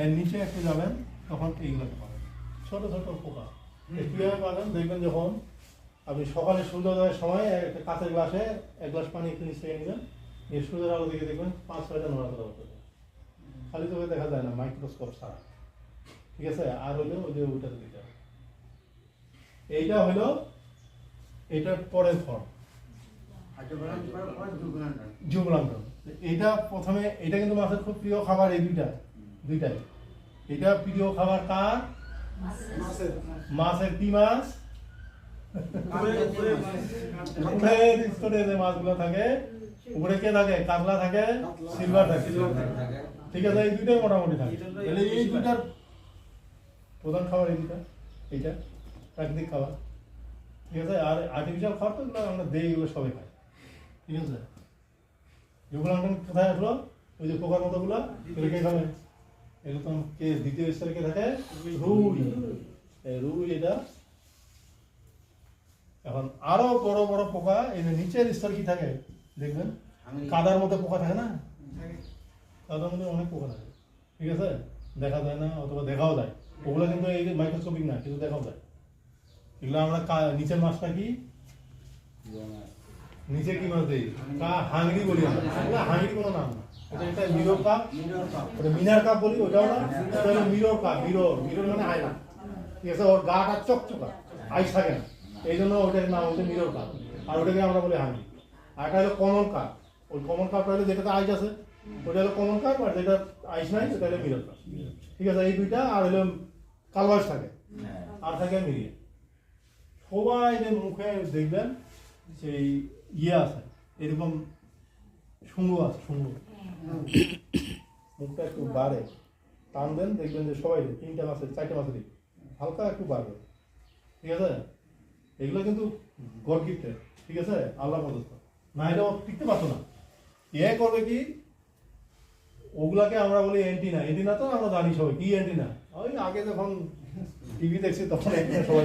এর নিচে একটু যাবেন তখন এইগুলোকে পাবেন। ছোট ছোট পোকা। কীভাবে পাবেন? দেখবেন যখন আপনি সকালে সূর্যোদয়ের সময় একটা কাঁচের গ্লাসে এক গ্লাস পানি একটু নিচে নেবেন এই সূর্যের আলো দিকে দেখবেন পাঁচ ছয়টা নড়াচড়া করতে খালি চোখে দেখা যায় না মাইক্রোস্কোপ ছাড়া। ঠিক আছে? আর হলো ওই যে ওটার দিকে এইটা হলো এটার পরের ফর্ম। জুগলান্ডন এইটা প্রথমে এটা কিন্তু মাছের খুব প্রিয় খাবার এই দুইটা। দুইটাই। এটা প্রিয় খাবার কার? মাছের কি মাছ? যে মাছগুলো থাকে, উপরে কে থাকে? কাতলা থাকে থাকে। ঠিক আছে, এই মোটামুটি থাকে। এই প্রধান খাবার এই এইটা, প্রাকৃতিক খাবার। ঠিক আছে, আর আর্টিফিশিয়াল খাবার তো আমরা দেই সবাই ঠিক আছে? কোথায় আসলো, ওই যে পোকার মতোগুলো এগুলো কে খাবে এগুলো তো কে দ্বিতীয় স্তরে কে থাকে? রুই। রুই। এটা এখন আরও বড় বড় পোকা এই নিচের স্তর কি থাকে? দেখবেন? কাদার মধ্যে পোকা থাকে না? কাদার মধ্যে অনেক পোকা থাকে। ঠিক আছে? দেখা যায় না অথবা দেখাও যায়। ওগুলো কিন্তু এই মাইক্রোস্কোপিক না কিন্তু দেখাও যায়। এগুলো আমরা নিচের মাছটা কি? নিচে কি মাছ দিই? কা হাঙ্গরি বলি এগুলো হাঙ্গরি কোনো নাম না। এটা এটা মিরর কাপ। ওটা মিনার কাপ বলি ওটাও না? এটা হলো মিরর কাপ মিরর। মিরর মানে আয়না। ঠিক আছে ওর গাটা চকচকা আইস থাকে না। এই জন্য ওটার নাম হচ্ছে মিরর কাপ। আর ওটাকে আমরা বলি হাঙ্গি আর এটা হলো কমন কাপ। ওই কমন কাপটা হলো যেটাতে আইস আছে ওটা হলো কমন কাপ আর যেটা আইস নাই সেটা হলো মিরর কাপ। ঠিক আছে এই দুইটা আর হলো কালবাস থাকে। আর থাকে মিরিয়ে। সবাই যে মুখে দেখবেন সেই ইয়ে আছে, এরকম শুঙ্গ আছে শুঙ্গ মুখটা একটু বাড়ে। টান দেন, দেখবেন যে সবাই তিনটা মাসে চারটে মাসে দিক। হালকা একটু বাড়বে। ঠিক আছে? এগুলো কিন্তু গড়কিতে ঠিক আছে? আল্লাহ প্রদত্ত না, এটা টিকতে পারতো না। এ করবে কি? ওগুলাকে আমরা বলি অ্যান্টিনা অ্যান্টিনা তো আমরা জানি সবাই। কি অ্যান্টিনা ওই আগে যখন টিভি দেখছি, তখন একদিন সবাই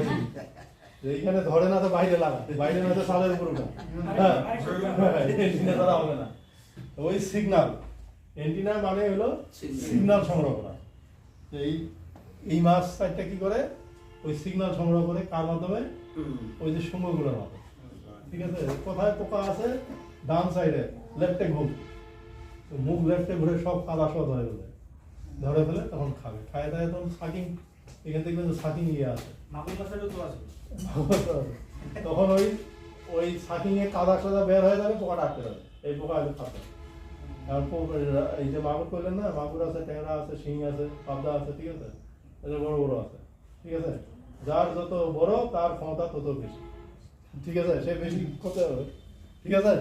এইখানে ধরে না তো বাইরে লাগা বাইরে না তো সালের উপর উঠা হ্যাঁ। দ্বারা হবে না। ওই সিগনাল অ্যান্টিনা মানে হলো সিগনাল সংগ্রহ করা। এই এই মাছ সাইডটা কি করে? ওই সিগনাল সংগ্রহ করে কার মাধ্যমে? ওই যে শুঙ্গগুলোর মাধ্যমে। ঠিক আছে? কোথায় পোকা আছে? ডান সাইডে লেফটে ঘুম। তো মুখ লেফটে ঘুরে সব কাদা সহ ধরে ফেলে ধরে ফেলে তখন খাবে। খায় তাই তখন সাকিং এখান থেকে কিন্তু সাকিং ইয়ে আছে। তখন ওই ওই সাকিং এ কাদা সাদা বের হয়ে যাবে পোকাটা আটকে যাবে। এই পোকা আগে খাবে আর এই যে মাগুর করলেন না মাগুর আছে ট্যাংরা আছে শিং আছে পাবদা আছে ঠিক আছে? বড় বড় আছে ঠিক আছে? যার যত বড় তার ক্ষমতা তত বেশি। ঠিক আছে? সে বেশি করতে হবে। ঠিক আছে?